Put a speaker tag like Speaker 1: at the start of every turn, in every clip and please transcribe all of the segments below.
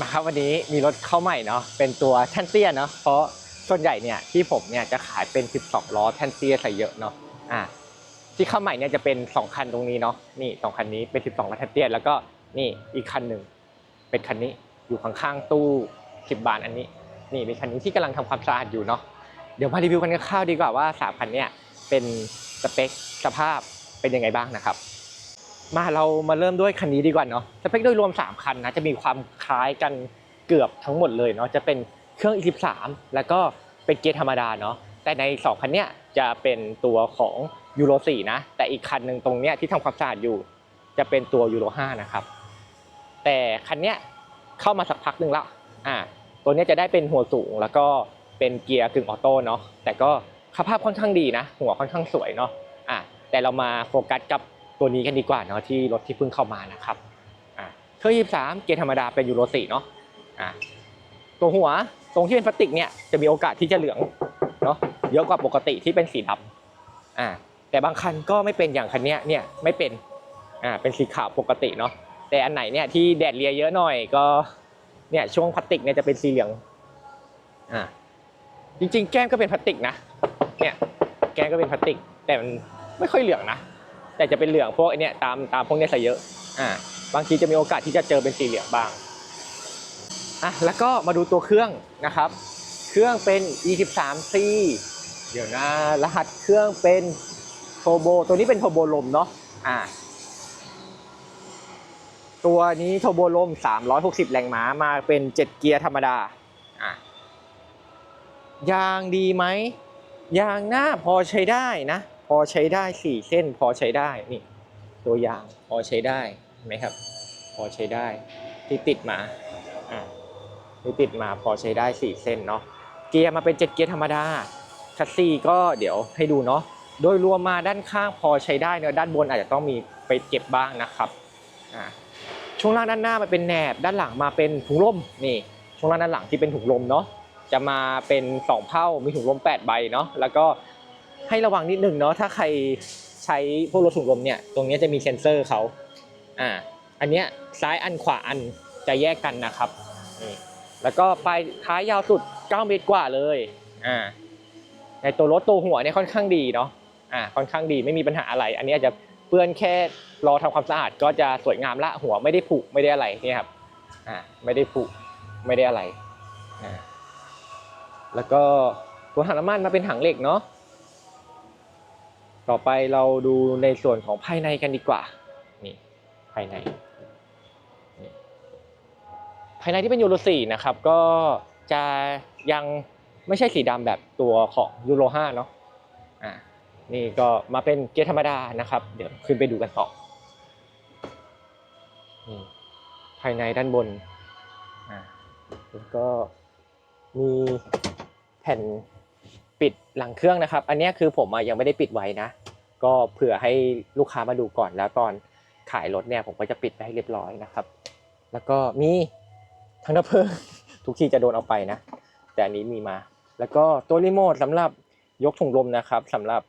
Speaker 1: มาครับวันนี้มีรถเข้าใหม่เนาะเป็นตัวแทนเตียเนาะเพราะส่วนใหญ่เนี่ยที่ผมเนี่ยจะขายเป็น 12 ล้อแทนเตียใส่เยอะเนาะอ่าที่เข้าใหม่เนี่ยจะเป็น 2 คันตรงนี้เนาะนี่สองคันนี้เป็น 12ล้อแทนเตียแล้วก็นี่อีกคันหนึ่งเป็นคันนี้อยู่ข้างๆตู้10บาทอันนี้ นี่เป็นคันนี้ที่กำลังทำความสะอาดอยู่เนาะเดี๋ยวมารีวิวกันคร่าวๆดีกว่าว่าสามคันเนี่ยเป็นสเปคสภาพเป็นยังไงบ้างนะครับ มาเรามาเริ่มด้วยคันนี้ดีกว่าเนาะสเปคโดยรวม 3 คันนะจะมีความคล้ายกันเกือบทั้งหมดเลยเนาะจะเป็นเครื่อง E13 แล้วก็เป็นเกียร์ธรรมดาเนาะแต่ใน 2 คันเนี้ยจะเป็นตัวของยูโร4นะแต่อีกคันหนึ่งตรงเนี้ยที่ทำความสะอาดอยู่ จะเป็นตัวยูโร5นะครับแต่คันเนี้ยเข้ามาสักพักหนึ่งล้วอ่าตัวเนี้ยจะได้เป็นหัวสูงแล้วก็เป็นเกียร์กึ่งออโต้เนาะแต่ก็สภาพค่อนข้างดีนะ หัวค่อนข้างสวยเนาะอ่าแต่เรามาโฟกัสกับ ตัวนี้กันดีกว่าเนาะที่รถที่เพิ่งเข้ามานะครับเครื่อง23 เกียร์ธรรมดาเป็นยูโร4เนาะตัวหัวตรงที่เป็นพลาสติกเนี่ยจะมีโอกาสที่จะเหลืองเนาะเยอะกว่าปกติที่เป็นสีดำอ่าแต่บางคันก็ไม่เป็นอย่างคันนี้เนี่ยไม่เป็นอ่าเป็นสีขาวปกติเนาะแต่อันไหนเนี่ยที่แดดเลียเยอะหน่อยก็เนี่ยช่วงพลาสติกเนี่ยจะเป็นสีเหลืองอ่าจริงๆ แก้มก็เป็นพลาสติกนะเนี่ยแก้มก็เป็นพลาสติก แต่มันไม่ค่อยเหลืองนะ แต่จะเป็นเหลืองพวกไอเนี้ยตามตามพวกเนี้ยซะเยอะอ่าบางทีจะมีโอกาสที่จะเจอเป็นสีเหลืองบ้างอะแล้วก็มาดูตัวเครื่องนะครับ เครื่องเป็น E13C เดี๋ยวนะรหัสเครื่องเป็นโทโบตัวนี้เป็นโทโบลมเนาะอ่าตัวนี้โทโบลม 360 แรงม้ามาเป็น7เกียร์ธรรมดาอะยางดีไหมยางหน้าพอใช้ได้นะพ อใช้ได้สี่เส้นพอใช้ได้นี่ตัวอย่างพอใช้ได้เห็นไหมครับ พอใช้ได้ที่ติดมาอ่าที่ติดมาพอใช้ได้สี่เส้นเนาะเกียร์มาเป็นเจ็ดเกียร์ธรรมดาคัสซีก็เดี๋ยวให้ดูเนาะโดยรวมมาด้านข้างพอใช้ได้เนอะด้านบนอาจจะต้องมีไปเก็บบ้างนะครับอ่าช่วงล่างด้านหน้ามาเป็นแหนบด้านหลังมาเป็นถุงลมนี่ช่วงล่างด้านหลังที่เป็นถุงลมเนาะจะมาเป็นสองเผ่ามีถุงลม8ใบเนาะแล้วก็ ให้ระวังนิดหนึ่งเนาะถ้าใครใช้พวกรถถุงลมเนี่ยตรงนี้จะมีเซ็นเซอร์เขาอ่าอันเนี้ยซ้ายอันขวาอันจะแยกกันนะครับนี่แล้วก็ปลายท้ายยาวสุด 9 เมตรกว่าเลยอ่าในตัวรถตัวหัวเนี่ยค่อนข้างดีเนาะอ่าค่อนข้างดีไม่มีปัญหาอะไร อันนี้อาจจะเปื้อนแค่รอทำความสะอาดก็จะสวยงามละหัวไม่ได้ผุไม่ได้อะไรเนี่ยครับอ่าไม่ได้ผุไม่ได้อะไรอ่าแล้วก็ตัวถังน้ำมันมาเป็นถังเหล็กเนาะ ต่อไปเราดูในส่วนของภายในกันดีกว่า นี่ภายใน ภายในที่เป็นยูโร4นะครับ ก็จะยังไม่ใช่สีดำแบบตัวของยูโร5เนาะ อ่า นี่ก็มาเป็นเกียร์ธรรมดานะครับ เดี๋ยวขึ้นไปดูกันต่อนี่ภายในด้านบน อ่าแล้วก็มีแผ่น ปิดหลังเครื่องนะครับ อันนี้คือผมยังไม่ได้ปิดไว้นะ ก็เผื่อให้ลูกค้ามาดูก่อนแล้วตอนขายรถเนี่ยผมก็จะปิดไปให้เรียบร้อยนะครับ แล้วก็มีทั้งดับเพลิงทุกทีจะโดนเอาไปนะ แต่อันนี้มีมา แล้วก็ตัวรีโมทสำหรับยกถุงลมนะครับสำหรับ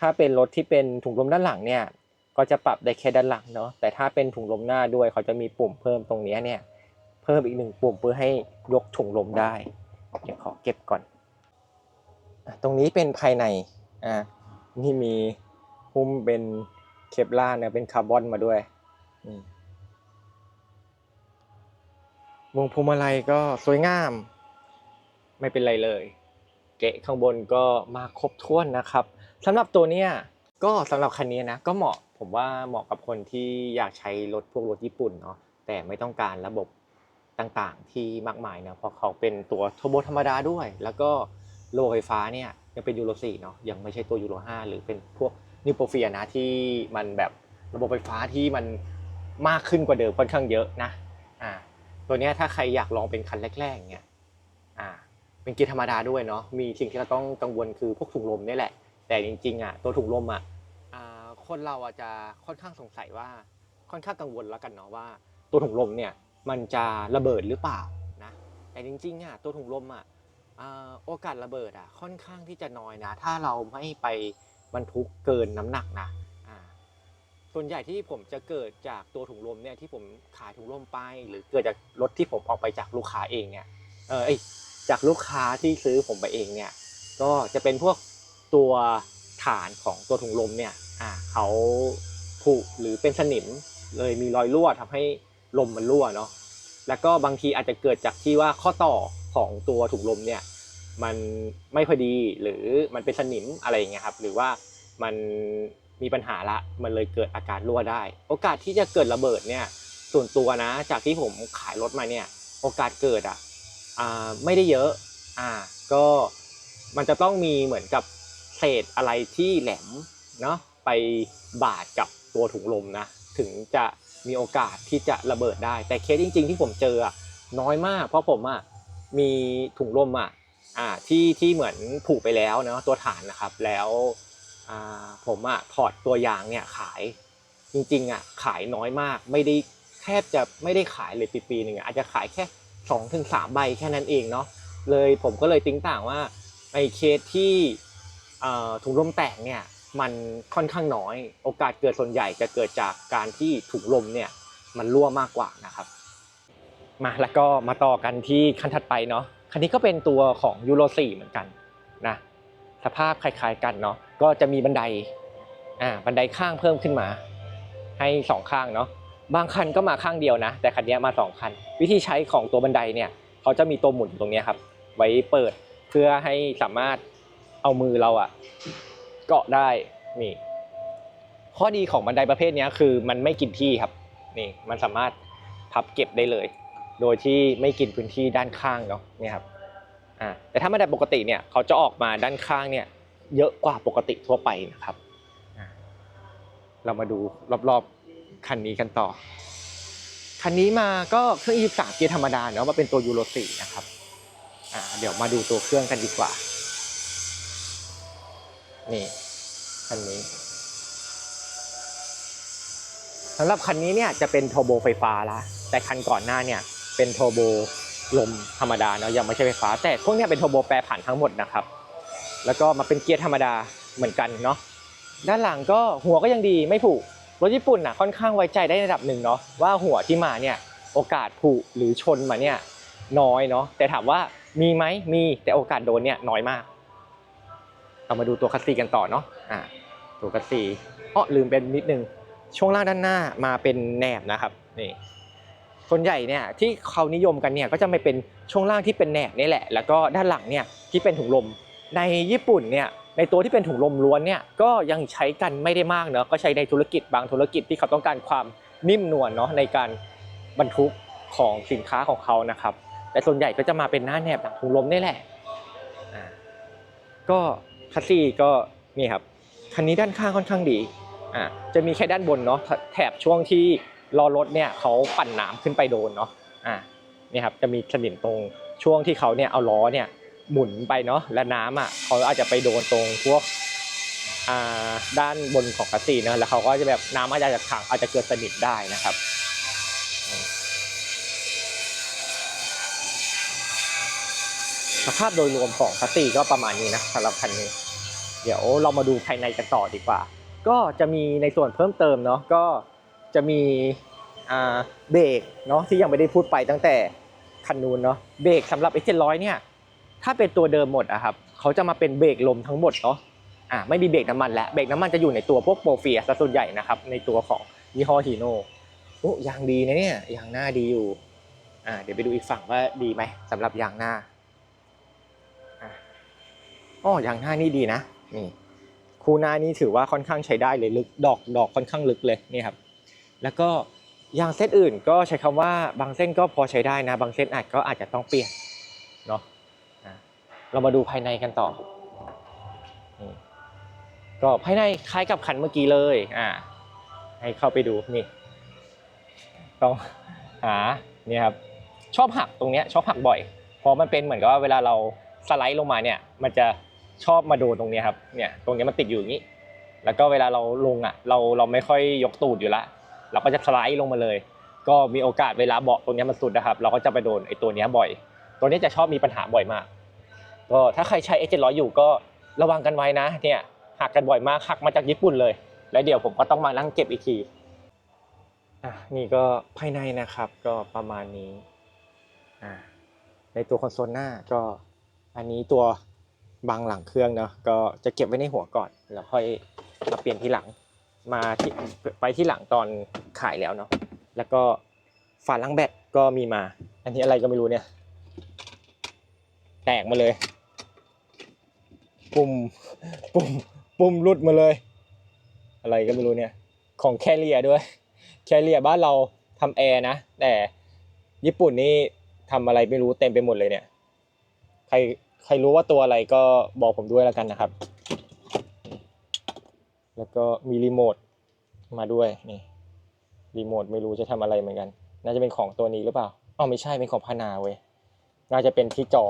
Speaker 1: ถ้าเป็นรถที่เป็นถุงลมด้านหลังเนี่ยก็จะปรับได้แค่ด้านหลังเนาะแต่ถ้าเป็นถุงลมหน้าด้วยเขาจะมีปุ่มเพิ่มตรงนี้เนี่ยเพิ่มอีกหนึ่งปุ่มเพื่อให้ยกถุงลมได้ เดี๋ยวขอเก็บก่อน ตรงนี้เป็นภายในอ่านี่มีหุ้มเป็นเคปลาร์เนี่ยเป็นคาร์บอนมาด้วยวงพวงมาลัยก็สวยงาม ไม่เป็นไรเลย เกะข้างบนก็มาครบถ้วนนะครับสำหรับตัวเนี้ยก็สำหรับคันนี้นะก็เหมาะผมว่าเหมาะกับคนที่อยากใช้รถพวกรถญี่ปุ่นเนาะแต่ไม่ต้องการระบบต่างๆที่มากมายนะเพราะเขาเป็นตัวโทโบธรรมดาด้วย แล้วก็ ระบบไฟฟ้าเนี่ยยังเป็นยูโร4เนาะยังไม่ใช่ตัวยูโร5หรือเป็นพวกนิวโปรเฟียนะที่มันแบบระบบไฟฟ้าที่มันมากขึ้นกว่าเดิมค่อนข้างเยอะนะอ่าตัวเนี้ยถ้าใครอยากลองเป็นคันแรกๆเนี่ยอ่าเป็นเกียร์ธรรมดาด้วยเนาะมีสิ่งที่เราต้องกังวลคือพวกถุงลมนี่แหละ แต่จริงๆอะตัวถุงลมอะคนเราอะจะค่อนข้างสงสัยว่าค่อนข้างกังวลแล้วกันเนาะว่า ตัวถุงลมเนี่ยมันจะระเบิดหรือเปล่านะแต่จริงๆอะตัวถุงลมอะ โอกาสระเบิดอะค่อนข้างที่จะน้อยนะ ถ้าเราไม่ไปบรรทุกเกินน้ำหนักนะส่วนใหญ่ที่ผมจะเกิดจากตัวถุงลมเนี่ยที่ผมขายถุงลมไป หรือเกิดจากรถที่ผมออกไปจากลูกค้าเองเนี่ยเออจากลูกค้าที่ซื้อผมไปเองเนี่ยก็จะเป็นพวกตัวฐานของตัวถุงลมเนี่ยอ่าเขาผุหรือเป็นสนิมเลยมีรอยรั่วทำให้ลมมันรั่วเนาะแล้วก็บางทีอาจจะเกิดจากที่ว่าข้อต่อ ของตัวถุงลมเนี่ยมันไม่พอดีหรือมันเป็นสนิมอะไรอย่างเงี้ยครับหรือว่ามันมีปัญหาละมันเลยเกิดอาการรั่วได้ โอกาสที่จะเกิดระเบิดเนี่ยส่วนตัวนะจากที่ผมขายรถมาเนี่ยโอกาสเกิดอะอ่าไม่ได้เยอะอ่าก็มันจะต้องมีเหมือนกับเศษอะไรที่แหลมเนาะไปบาดกับตัวถุงลมนะถึงจะมีโอกาสที่จะระเบิดได้ แต่เคสจริง ๆ ที่ผมเจออะน้อยมาก เพราะผมอะ มีถุงลมอะอ่าที่ที่เหมือนผูกไปแล้วเนาะตัวฐานนะครับแล้วอ่าผมอะถอดตัวยางเนี่ยขายจริงๆอะขายน้อยมากไม่ได้แทบจะไม่ได้ขายเลยปีปีๆหนึ่งอาจจะขายแค่สองถึงสามใบแค่นั้นเองเนาะเลยผมก็เลยติ้งต่างว่าในเคสที่ถุงลมแตกเนี่ยมันค่อนข้างน้อย โอกาสเกิดส่วนใหญ่จะเกิดจากการที่ถุงลมเนี่ยมันรั่วมากกว่านะครับ มาแล้วก็มาต่อกันที่คันถัดไปเนาะคันนี้ก็เป็นตัวของยูโร4เหมือนกันนะสภาพคล้ายๆกันเนาะก็จะมีบันไดอ่าบันไดข้างเพิ่มขึ้นมา ให้สองข้างเนาะบางคันก็มาข้างเดียวนะ แต่คันนี้มาสองคัน วิธีใช้ของตัวบันไดเนี่ยเขาจะมีตัวหมุนตรงนี้ครับ ไว้เปิดเพื่อให้สามารถเอามือเราอะเกาะได้นี่ข้อดีของบันไดประเภทนี้คือมันไม่กินที่ครับนี่มันสามารถพับเก็บได้เลย โดยที่ไม่กินพื้นที่ด้านข้างเนาะเนี่ยครับอ่าแต่ถ้าบันไดปกติเนี่ยเขาจะออกมาด้านข้างเนี่ยเยอะกว่าปกติทั่วไปนะครับเรามาดูรอบๆคันนี้กันต่อ คันนี้มาก็เครื่อง 23 เกียร์ธรรมดาเนาะมาเป็นตัวยูโร4นะครับอ่าเดี๋ยวมาดูตัวเครื่องกันดีกว่า นี่คันนี้สำหรับคันนี้เนี่ยจะเป็นโทโบไฟฟ้าละแต่คันก่อนหน้าเนี่ย เป็นโทโบลมธรรมดาเนาะยังไม่ใช่ไฟฟ้า แต่พวกนี้เป็นโทโบแปรผันทั้งหมดนะครับ แล้วก็มาเป็นเกียร์ธรรมดาเหมือนกันเนาะด้านหลังก็หัวก็ยังดีไม่ผุรถญี่ปุ่นน่ะค่อนข้างไว้ใจได้ในระดับหนึ่งเนาะว่าหัวที่มาเนี่ยโอกาสผุหรือชนมาเนี่ยน้อยเนาะแต่ถามว่ามีไหมมีแต่โอกาสโดนเนี่ยน้อยมาก เรามาดูตัวคัสซีกันต่อเนาะอ่าตัวคัสซีอ้อลืมเป็นนิดนึงช่วงล่างด้านหน้ามาเป็นแหนบนะครับนี่ ส่วนใหญ่เนี่ยที่เขานิยมกันเนี่ยก็จะไม่เป็นช่วงล่างที่เป็นแหนบนี่แหละ แล้วก็ด้านหลังเนี่ยที่เป็นถุงลม ในญี่ปุ่นเนี่ยในตัวที่เป็นถุงลมล้วนเนี่ยก็ยังใช้กันไม่ได้มากเนาะก็ใช้ในธุรกิจบางธุรกิจที่เขาต้องการความนิ่มนวลเนาะในการบรรทุกของสินค้าของเขานะครับแต่ส่วนใหญ่ก็จะมาเป็นหน้าแหนบหลังถุงลมนี่แหละก็คัสซี่ก็นี่ครับคันนี้ด้านข้างค่อนข้างดีอ่าจะมีแค่ด้านบนเนาะแถบช่วงที่ ล้อรถเนี่ยเขาปั่นน้ำขึ้นไปโดนเนาะอ่านี่ครับจะมีสนิมตรงช่วงที่เขาเนี่ยเอาล้อเนี่ยหมุนไปเนาะและน้ำอะเขาอาจจะไปโดนตรงพวกอ่าด้านบนของคัสซี่นะแล้วเขาก็จะแบบน้ำอาจจะขังอาจจะเกิดสนิมได้นะครับสภาพโดยรวมของคัสซีก็ประมาณนี้นะสำหรับคันนี้ เดี๋ยวเรามาดูภายในกันต่อดีกว่า ก็จะมีในส่วนเพิ่มเติมเนาะก็ จะมีเบรกเนาะที่ยังไม่ได้พูดไปตั้งแต่คันนูนเนาะเบรกสำหรับ X 7 0 0 เนี่ยถ้าเป็นตัวเดิมหมดอะครับเขาจะมาเป็นเบรกลมทั้งหมดเนาะอ่าไม่มีเบรกน้ำมันแล้วเบรกน้ำมันจะอยู่ในตัวพวกโปรเฟียซะส่วนใหญ่นะครับในตัวของยี่ห้อฮีโน่โอ้ยางดีนะเนี่ยยางหน้าดีอยู่อ่าเดี๋ยวไปดูอีกฝั่งว่าดีไหมสำหรับยางหน้าอ๋อยางหน้านี่ดีนะนี่คูหน้านี่ถือว่าค่อนข้างใช้ได้เลยลึกดอกดอกค่อนข้างลึกเลยนี่ครับ แล้วก็ยางเส้นอื่นก็ใช้คำว่าบางเส้นก็พอใช้ได้นะ บางเส้นอาจก็อาจจะต้องเปลี่ยนเนาะเรามาดูภายในกันต่อ ก็ภายในคล้ายกับคันเมื่อกี้เลยอ่าให้เข้าไปดูนี่ ต้องหาเนี่ยครับชอบหักตรงเนี้ยชอบหักบ่อยเพราะมันเป็นเหมือนกับว่าเวลาเราสไลด์ลงมาเนี่ย มันจะชอบมาโดนตรงนี้ครับเนี่ยตรงนี้มันติดอยู่อย่างนี้ แล้วก็เวลาเราลงอะเราเราไม่ค่อยยกตูดอยู่ละ เราก็จะสไลด์ลงมาเลย ก็มีโอกาสเวลาเบาะตรงนี้มันสุดนะครับ เราก็จะไปโดนไอ้ตัวนี้บ่อย ตัวนี้จะชอบมีปัญหาบ่อยมาก ก็ถ้าใครใช้ X 7 0 0 อยู่ก็ระวังกันไว้นะ เนี่ยหักกันบ่อยมากหักมาจากญี่ปุ่นเลย แล้วเดี๋ยวผมก็ต้องมานั่งเก็บอีกทีอะนี่ก็ภายในนะครับก็ประมาณนี้อ่าในตัวคอนโซลหน้าก็อันนี้ตัวบังหลังเครื่องเนาะก็จะเก็บไว้ในหัวก่อน แล้วค่อยมาเปลี่ยนที่หลัง มาที่ไปที่หลังตอนขายแล้วเนาะแล้วก็ฝาล้างแบตก็มีมา อันนี้อะไรก็ไม่รู้เนี่ย แตกมาเลย ปุ่มปุ่มปุ่มหลุดมาเลย อะไรก็ไม่รู้เนี่ย ของแคเรียด้วย แคเรียบ้านเราทำแอร์นะ แต่ญี่ปุ่นนี่ทำอะไรไม่รู้เต็มไปหมดเลยเนี่ย ใครใครรู้ว่าตัวอะไรก็บอกผมด้วยแล้วกันนะครับ แล้วก็มีรีโมทมาด้วยนี่รีโมทไม่รู้จะทำอะไรเหมือนกัน น่าจะเป็นของตัวนี้หรือเปล่าอ๋อไม่ใช่เป็นของพานาเว้ยน่าจะเป็นที่จอ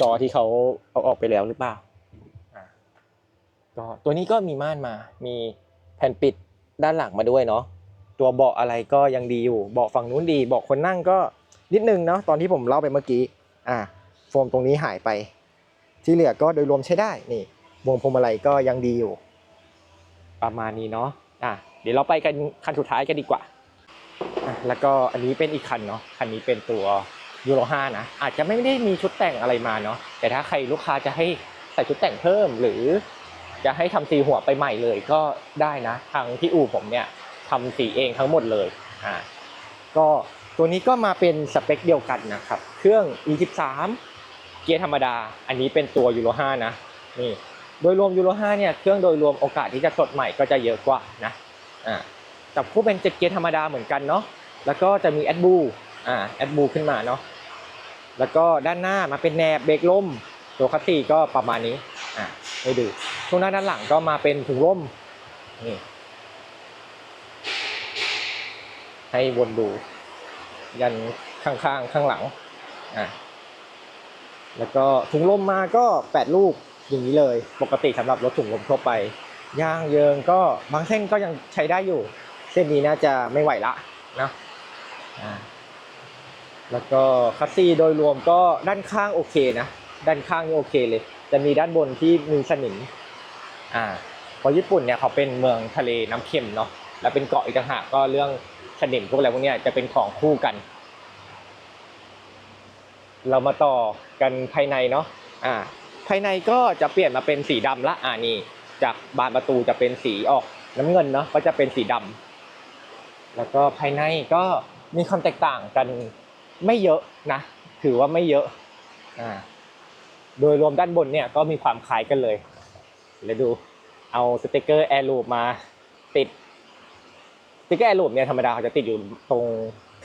Speaker 1: จอที่เขาเอาออกไปแล้วหรือเปล่าอ่าก็ตัวนี้ก็มีม่านมา มีแผ่นปิดด้านหลังมาด้วยเนาะตัวเบาะอะไรก็ยังดีอยู่เบาะฝั่งนู้นดีเบาะคนนั่งก็นิดนึงเนาะตอนที่ผมเล่าไปเมื่อกี้อ่าโฟมตรงนี้หายไป ที่เหลือก็โดยรวมใช้ได้นี่วงพวงมาลัยก็ยังดีอยู่ ประมาณนี้เนาะอะเดี๋ยวเราไปกันคันสุดท้ายกันดีกว่าอะแล้วก็อันนี้เป็นอีกคันเนาะคันนี้เป็นตัวยูโร5นะอาจจะไม่ได้มีชุดแต่งอะไรมาเนาะแต่ถ้าใครลูกค้าจะให้ใส่ชุดแต่งเพิ่มหรือจะให้ทำสีหัวไปใหม่เลยก็ได้นะ ทางที่อู่ผมเนี่ยทำสีเองทั้งหมดเลยอ่าก็ตัวนี้ก็มาเป็นสเปคเดียวกันนะครับ เครื่อง E13 เกียร์ธรรมดา อันนี้เป็นตัวยูโร5นะนี่ โดยรวมยูโร5เนี่ยเครื่องโดยรวมโอกาสที่จะสดใหม่ก็จะเยอะกว่านะอ่าจับคู่เป็นเจ็ดเกียร์ธรรมดาเหมือนกันเนาะแล้วก็จะมีแอดบูอ่าแอดบูขึ้นมาเนาะแล้วก็ด้านหน้ามาเป็นแหนบเบรกลมตัวคัสซีก็ประมาณนี้อ่าให้ดูช่วงหน้าด้านหลังก็มาเป็นถุงลมนี่ให้วนดู ยันข้างๆ ข้างหลังอ่าแล้วก็ถุงลมมาก็แปดลูก อย่างนี้เลยปกติสำหรับรถถุงลมทั่วไปยางเยิงก็บางเส้นก็ยังใช้ได้อยู่ เส้นนี้น่าจะไม่ไหวละนะแล้วก็คัสซีโดยรวมก็ด้านข้างโอเคนะ ด้านข้างนี่โอเคเลย จะมีด้านบนที่มีสนิมอ่าเพราะญี่ปุ่นเนี่ยเขาเป็นเมืองทะเลน้ำเค็มเนาะแล้วเป็นเกาะอีกต่างหากก็เรื่องสนิมพวกอะไรพวกเนี้ยจะเป็นของคู่กัน เรามาต่อกันภายในเนาะอ่า ภายในก็จะเปลี่ยนมาเป็นสีดำละอ่านี่จากบานประตูจะเป็นสีออกน้ำเงินเนาะก็จะเป็นสีดำแล้วก็ภายในก็มีความแตกต่างกันไม่เยอะนะ ถือว่าไม่เยอะอ่าโดยรวมด้านบนเนี่ยก็มีความคล้ายกันเลยแล้วดูเอาสติกเกอร์แอร์ลูปมาติดสติกเกอร์แอร์ลูปเนี่ยธรรมดาเขาจะติดอยู่ตรง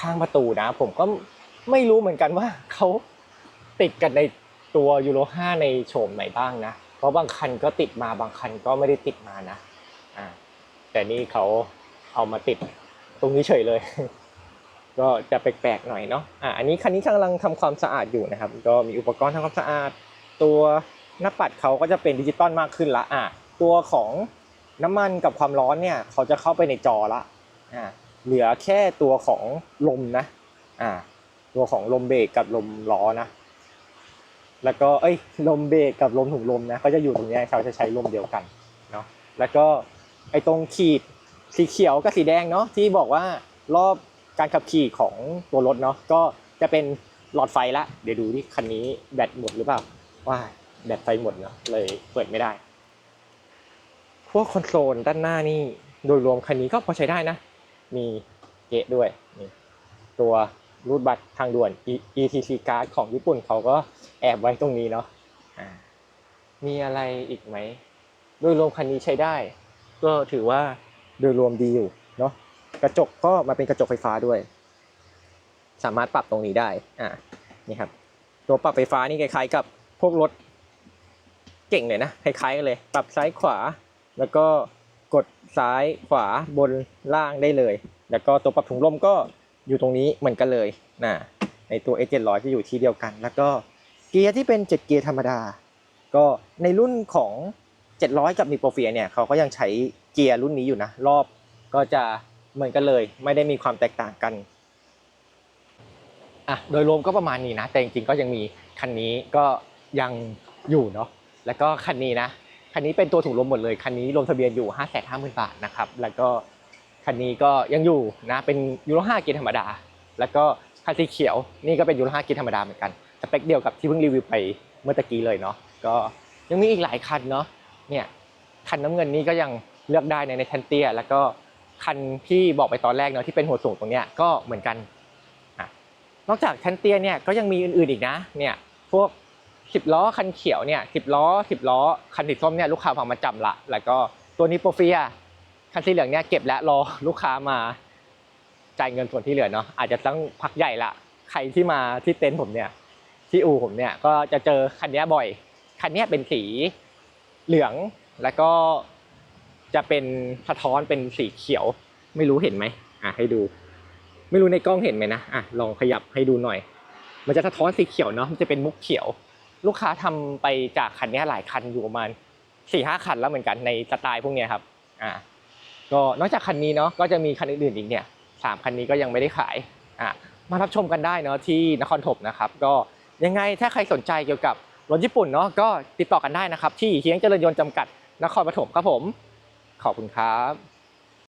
Speaker 1: ข้างประตูนะ ผมก็ไม่รู้เหมือนกันว่าเขาติดกันใน ตัวยูโร5ในโฉมไหนบ้างนะ เพราะบางคันก็ติดมาบางคันก็ไม่ได้ติดมานะอ่าแต่นี่เขาเอามาติดตรงนี้เฉยเลย ก็จะแปลกๆหน่อยเนาะอ่าอันนี้คันนี้กำลังทำความสะอาดอยู่นะครับ ก็มีอุปกรณ์ทำความสะอาด ตัวหน้าปัดเขาก็จะเป็นดิจิตอลมากขึ้นละอ่าตัวของน้ำมันกับความร้อนเนี่ยเขาจะเข้าไปในจอละอ่าเหลือแค่ตัวของลมนะอ่าตัวของลมเบรกกับลมล้อนะ แล้วก็เอ้ยลมเบรกกับลมถุงลมนะก็จะอยู่ตรงนี้เขาจะใช้ลมเดียวกันเนาะแล้วก็ไอ้ตรงขีดสีเขียวกับสีแดงเนาะที่บอกว่ารอบการขับขี่ของตัวรถเนาะก็จะเป็นหลอดไฟละเดี๋ยวดูที่คันนี้แบตหมดหรือเปล่าว่าแบตไฟหมดเนาะเลยเปิดไม่ได้ พวกคอนโซลด้านหน้านี่โดยรวมคันนี้ก็พอใช้ได้นะ มีเกะด้วยนี่ตัว รูดบัตรทางด่วน E- ETC card ของญี่ปุ่นเขาก็แอบไว้ตรงนี้เนาะอ่ามีอะไรอีกไหม โดยรวมคันนี้ใช้ได้ ก็ถือว่าโดยรวมดีอยู่เนาะกระจกก็มาเป็นกระจกไฟฟ้าด้วย สามารถปรับตรงนี้ได้อ่านี่ครับ ตัวปรับไฟฟ้านี่คล้ายๆกับพวกรถเก่งเลยนะคล้ายๆกันเลย ปรับซ้ายขวา แล้วก็กดซ้ายขวาบนล่างได้เลย แล้วก็ตัวปรับถุงลมก็ อยู่ตรงนี้เหมือนกันเลยนะในตัว A700 จะอยู่ที่เดียวกัน แล้วก็เกียร์ที่เป็น 7 เกียร์ธรรมดา ก็ในรุ่นของ 700 กับ n i p o f i a เนี่ยเขาก็ยังใช้เกียร์รุ่นนี้อยู่นะ รอบก็จะเหมือนกันเลย ไม่ได้มีความแตกต่างกันอะโดยรวมก็ประมาณนี้นะ แต่จริงๆก็ยังมีคันนี้ก็ยังอยู่เนาะแล้วก็คันนี้นะคันนี้เป็นตัวถุงลมหมดเลยคันนี้ลงทะเบียนอยู่ 5 5 0 0 0 0บาทนะครับแล้วก็ คันนี้ก็ยังอยู่นะเป็นยูโร5เกียร์ธรรมดา แล้วก็คันสีเขียวนี่ก็เป็นยูโร5เกียร์ธรรมดาเหมือนกันสเปคเดียวกับที่เพิ่งรีวิวไปเมื่อตะกี้เลยเนาะก็ยังมีอีกหลายคันเนาะเนี่ยคันน้ำเงินนี้ก็ยังเลือกได้ในในแทนเตียแล้วก็คันที่บอกไปตอนแรกเนาะที่เป็นหัวสูงตรงเนี้ยก็เหมือนกันนอกจากแทนเตียเนี่ยก็ยังมีอื่นๆอีกนะเนี่ยพวกสิบล้อคันเขียวเนี่ยสิบล้อสิบล้อคันสีส้มเนี่ยลูกค้าฟังมาจำละ แล้วก็ตัวนี้โปรเฟีย คันสีเหลืองเนี่ยเก็บและรอลูกค้ามาจ่ายเงินส่วนที่เหลือเนาะอาจจะต้องพักใหญ่ละใครที่มาที่เต็นท์ผมเนี่ย ที่อู่ผมเนี่ยก็จะเจอคันนี้บ่อย คันนี้เป็นสีเหลืองแล้วก็จะเป็นสะท้อนเป็นสีเขียว ไม่รู้เห็นไหมอะให้ดู ไม่รู้ในกล้องเห็นไหมนะอะลองขยับให้ดูหน่อย มันจะสะท้อนสีเขียวเนาะมันจะเป็นมุกเขียว ลูกค้าทำไปจากคันนี้หลายคันอยู่ประมาณสี่ห้าคันแล้วเหมือนกันในสไตล์พวกนี้ครับอ่า ก็นอกจากคันนี้เนาะก็จะมีคันอื่นๆอีกเนี่ยสามคันนี้ก็ยังไม่ได้ขายอ่ามารับชมกันได้เนาะที่นครถมนะครับก็ยังไงถ้าใครสนใจเกี่ยวกับรถญี่ปุ่นเนาะก็ติดต่อกันได้นะครับที่เฮียงเจริญยนต์จำกัดนครปฐมครับผม ขอบคุณครับ